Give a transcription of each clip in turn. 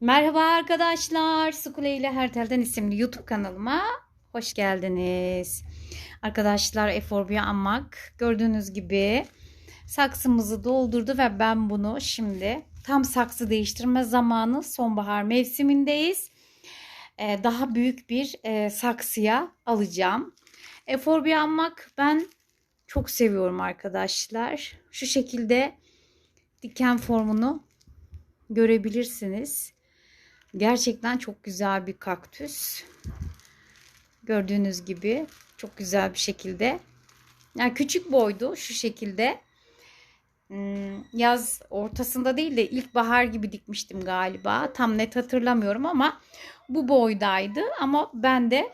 Merhaba arkadaşlar. Sukule ile Her Telden isimli YouTube kanalıma hoş geldiniz. Arkadaşlar eforbia ammak gördüğünüz gibi saksımızı doldurdu ve ben bunu şimdi tam saksı değiştirme zamanı sonbahar mevsimindeyiz. Ee, daha büyük bir e, saksıya alacağım. Eforbia ammak ben çok seviyorum arkadaşlar. Şu şekilde diken formunu görebilirsiniz. Gerçekten çok güzel bir kaktüs. Gördüğünüz gibi çok güzel bir şekilde. Yani küçük boydu şu şekilde. Hmm, Yaz ortasında değil de ilkbahar gibi dikmiştim galiba. Tam net hatırlamıyorum ama bu boydaydı. Ama ben de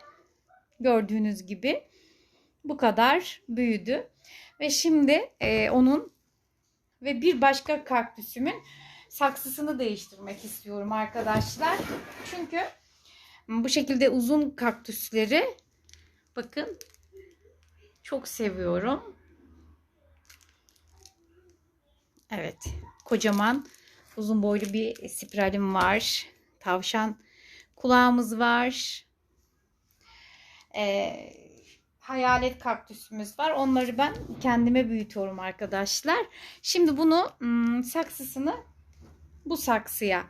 gördüğünüz gibi bu kadar büyüdü. Ve şimdi e, onun ve bir başka kaktüsümün saksısını değiştirmek istiyorum arkadaşlar. Çünkü bu şekilde uzun kaktüsleri bakın çok seviyorum. Evet. Kocaman uzun boylu bir spiralim var. Tavşan kulağımız var. Ee, hayalet kaktüsümüz var. Onları ben kendime büyütüyorum arkadaşlar. Şimdi bunu ım, saksısını bu saksıya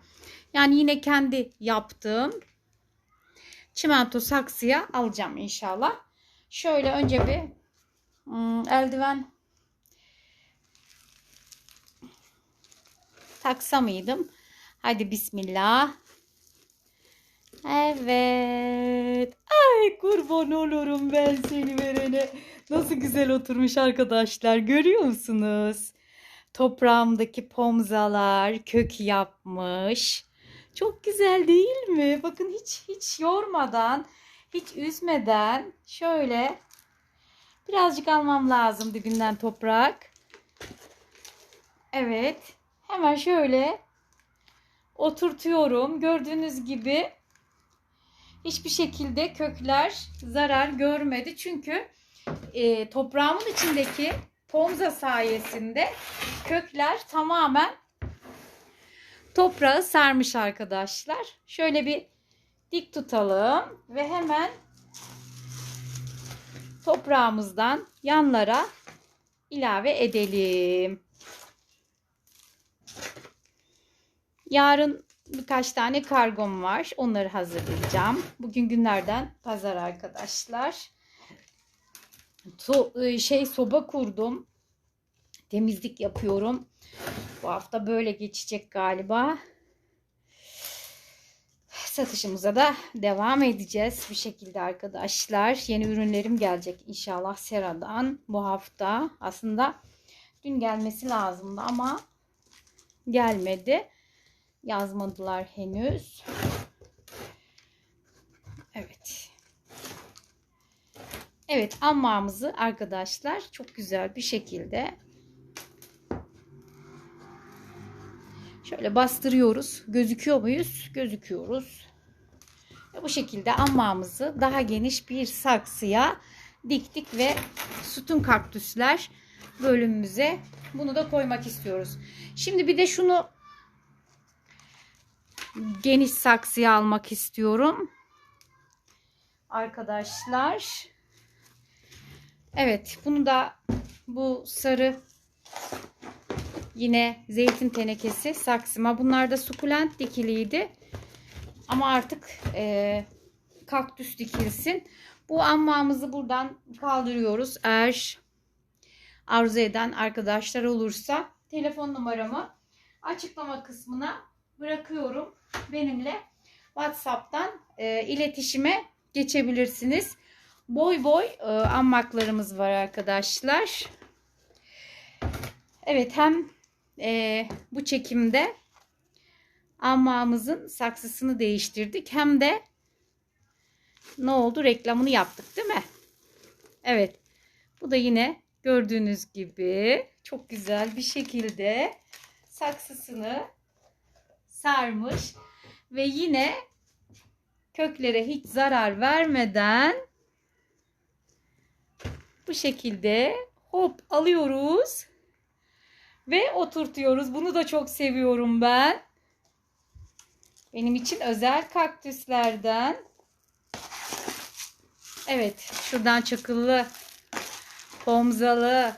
yani yine kendi yaptığım çimento saksıya alacağım inşallah. Şöyle önce bir ım, eldiven taksa mıydım? Hadi bismillah. Evet. Ay kurban olurum ben seni verene. Nasıl güzel oturmuş arkadaşlar. Görüyor musunuz? Toprağımdaki pomzalar kök yapmış. Çok güzel değil mi? Bakın hiç hiç yormadan, hiç üzmeden şöyle birazcık almam lazım dibinden toprak. Evet. Hemen şöyle oturtuyorum. Gördüğünüz gibi hiçbir şekilde kökler zarar görmedi. Çünkü e, toprağımın içindeki pomza sayesinde kökler tamamen toprağı sarmış arkadaşlar. Şöyle bir dik tutalım ve hemen toprağımızdan yanlara ilave edelim. Yarın birkaç tane kargom var. Onları hazırlayacağım. Bugün günlerden pazar arkadaşlar. So, şey soba kurdum. Temizlik yapıyorum. Bu hafta böyle geçecek galiba. Satışımıza da devam edeceğiz bir şekilde arkadaşlar. Yeni ürünlerim gelecek inşallah Sera'dan bu hafta. Aslında dün gelmesi lazımdı ama gelmedi. Yazmadılar henüz. Evet. Evet ammağımızı arkadaşlar çok güzel bir şekilde şöyle bastırıyoruz. Gözüküyor muyuz? Gözüküyoruz. Bu şekilde ammağımızı daha geniş bir saksıya diktik ve sütun kaktüsler bölümümüze bunu da koymak istiyoruz. Şimdi bir de şunu geniş saksıya almak istiyorum. Arkadaşlar. Evet bunu da bu sarı yine zeytin tenekesi saksıma. Bunlar da sukulent dikiliydi. Ama artık e, kaktüs dikilsin. Bu ammağımızı buradan kaldırıyoruz. Eğer arzu eden arkadaşlar olursa telefon numaramı açıklama kısmına bırakıyorum. Benimle WhatsApp'tan e, iletişime geçebilirsiniz. Boy boy e, ammaklarımız var arkadaşlar. Evet hem e, bu çekimde ammağımızın saksısını değiştirdik. Hem de ne oldu reklamını yaptık değil mi? Evet. Bu da yine gördüğünüz gibi çok güzel bir şekilde saksısını sarmış ve yine köklere hiç zarar vermeden bu şekilde hop alıyoruz ve oturtuyoruz. Bunu da çok seviyorum ben. Benim için özel kaktüslerden. Evet, şuradan çakıllı, pomzalı,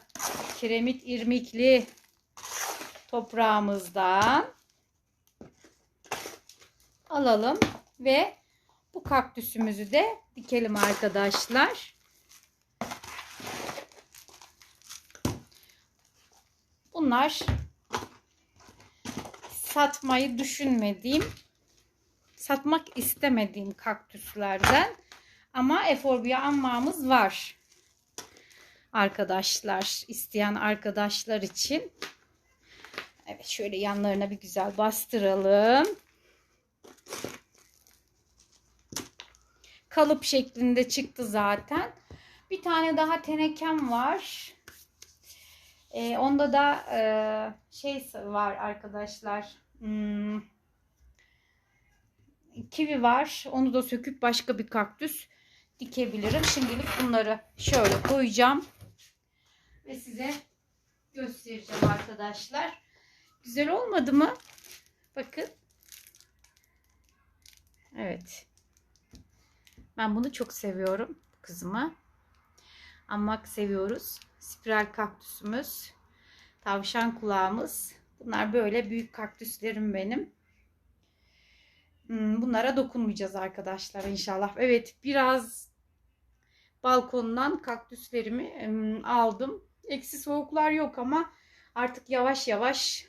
kiremit irmikli toprağımızdan alalım ve bu kaktüsümüzü de dikelim arkadaşlar. Bunlar satmayı düşünmediğim, satmak istemediğim kaktüslerden ama eforbia ammamız var. Arkadaşlar, isteyen arkadaşlar için. Evet şöyle yanlarına bir güzel bastıralım. Kalıp şeklinde çıktı zaten. Bir tane daha tenekem var. Ee, onda da e, şey var arkadaşlar. Hmm, kivi var. Onu da söküp başka bir kaktüs dikebilirim. Şimdilik bunları şöyle koyacağım. Ve size göstereceğim arkadaşlar. Güzel olmadı mı? Bakın. Evet. Ben bunu çok seviyorum kızıma. Ammak seviyoruz. Spiral kaktüsümüz. Tavşan kulağımız. Bunlar böyle büyük kaktüslerim benim. Hmm, Bunlara dokunmayacağız arkadaşlar inşallah. Evet biraz balkondan kaktüslerimi aldım. Eksi soğuklar yok ama artık yavaş yavaş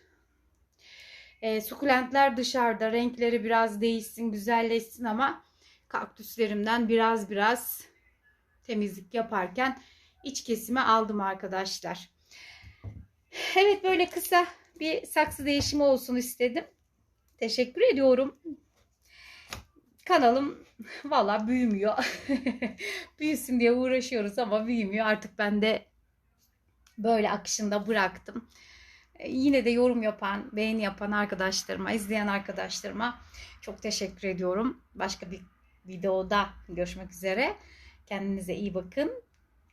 e, sukulentler dışarıda. Renkleri biraz değişsin, güzelleşsin ama kaktüslerimden biraz biraz temizlik yaparken iç kesime aldım arkadaşlar. Evet böyle kısa bir saksı değişimi olsun istedim. Teşekkür ediyorum. Kanalım valla büyümüyor. Büyüsün diye uğraşıyoruz ama büyümüyor. Artık ben de böyle akışında bıraktım. Ee, Yine de yorum yapan, beğeni yapan arkadaşlarıma, izleyen arkadaşlarıma çok teşekkür ediyorum. Başka bir videoda görüşmek üzere. Kendinize iyi bakın.